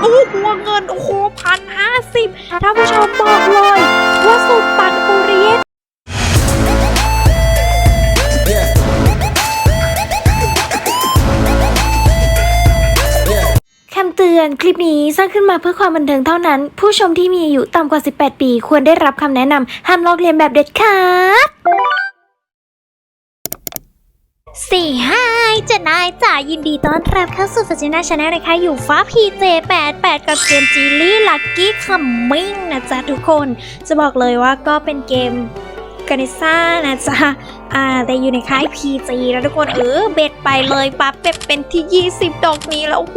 โอ้หัวเงิน โอ้โหพันห้าสิบท่านผู้ชมบอกเลย ว่าสุดปังปุริเยะคำเตือนคลิปนี้สร้างขึ้นมาเพื่อความบันเทิงเท่านั้น ผู้ชมที่มีอายุต่ำกว่า 18 ปี ควรได้รับคำแนะนำห้ามลอกเลียนแบบเด็ดขาดสี่ห้า จะนายจ่ายินดีต้อนรับเข้าสู่ฟัจนาชาแนลนะคะ อยู่ฟ้า PJ88 กับเกมจีลี่ลักกี้คัมมิ่งนะจ๊ะทุกคน จะบอกเลยว่าก็เป็นเกมกานิซ่านะจ๊ะ อ่าแต่อยู่ในค่าย PG แล้วทุกคนเออเบ็ดไปเลยปั๊บเป็ดเป็นที่ 20 ดอกนี้แล้วโอ้โห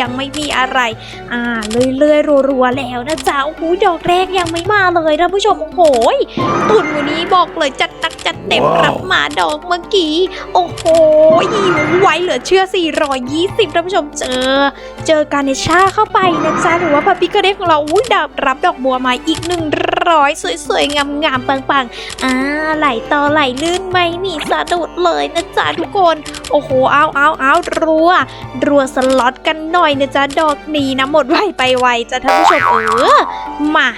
ยังไม่มีอะไร อ่าเรื่อยๆรัวๆแล้วนะจ๊ะโอ้โหดอกแรกยังไม่มาเลยท่านผู้ชมโอ้โหตุนวันนี้บอกเลยจัดตักจัดเต็มว้าวรับมาดอกเมื่อกี้ โอ้โหไวเหลือเชื่อ 420ท่านผู้ชมเจอ เจอการเนชาเข้าไปนะจ๊ะหรือว่าพาปิกาเดฟของเราอุ้ยดับรับดอกบัวมาอีก100สวยๆงามๆปังๆอ่าไหลต่อไหลลื่นไม่มีสะดุดเลยนะจ๊ะทุกคน โอ้โหเอาเอาเอารัว รัวสล็อตกันหน่อยนะจ๊ะดอกนี้นะหมดไวไปไวจ้ะท่านผู้ชมเออมา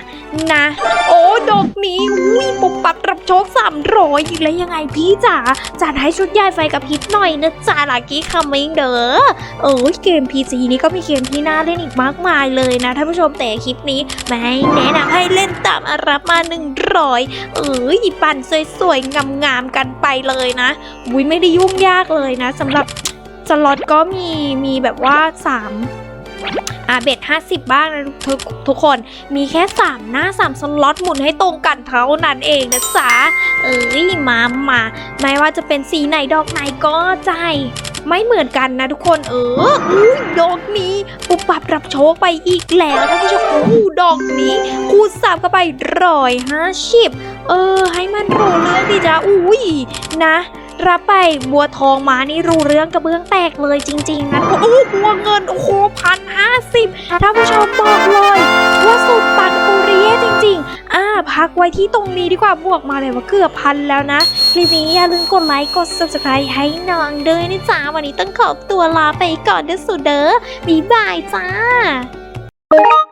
นะ โอ้ดอกนี้อุ้ยปุบปับรับโชคสามร้อยอีกแล้วยังไงพี่จ๋าจัดให้ชุดใหญ่ไฟกับพริบหน่อยนะจ๊ะลากี้คัมมิงเด้อเออเกม PC นี้ก็มีเกมที่น่าเล่นอีกมากมายเลยนะท่านผู้ชมแต่คลิปนี้ไม่แนะนำให้เล่นตามอารับมา100เออหยิบปั่นสวยๆงามๆกันไปเลยนะอุ้ยไม่ได้ยุ่งยากเลยนะสำหรับสล็อตก็มีมีแบบว่า3 อาเบ็ด50 บ้างนะทุกทุกคนมีแค่ 3 หน้า 3 สล็อตหมุนให้ตรงกันเท่านั้นเองนะจ๊ะเอ้ยมามาไม่ว่าจะเป็นสีไหนดอกไหนก็ใจ ไม่เหมือนกันนะทุกคนเอออุ้ยดอกนี้ปุบปับรับโชคไปอีกแล้วท่านผู้ชมอู้ดอกนี้ คูณสับเข้าไปร้อยห้าสิบเออ ให้มันรู้เรื่องดีจ้ะอุ้ยนะ รับไปบัวทองมานี่รู้เรื่องกระเบื้องแตกเลยจริง ๆนะโอ้หบัวเงินโอ้โหพันห้าสิบท่านผู้ชมบอกเลยว่าสุดปังปุริเย่จริง ๆ อ่า พักไว้ที่ตรงนี้ดีกว่าบวกมาเลยว่าเกือบพันแล้วนะ คลิปนี้อย่าลืมกดไลค์กด subscribe ให้น้องด้วยนะจ๊ะวันนี้ต้องขอตัวลาไปก่อนเด้อสุดเด้อบ๊ายบายจ้า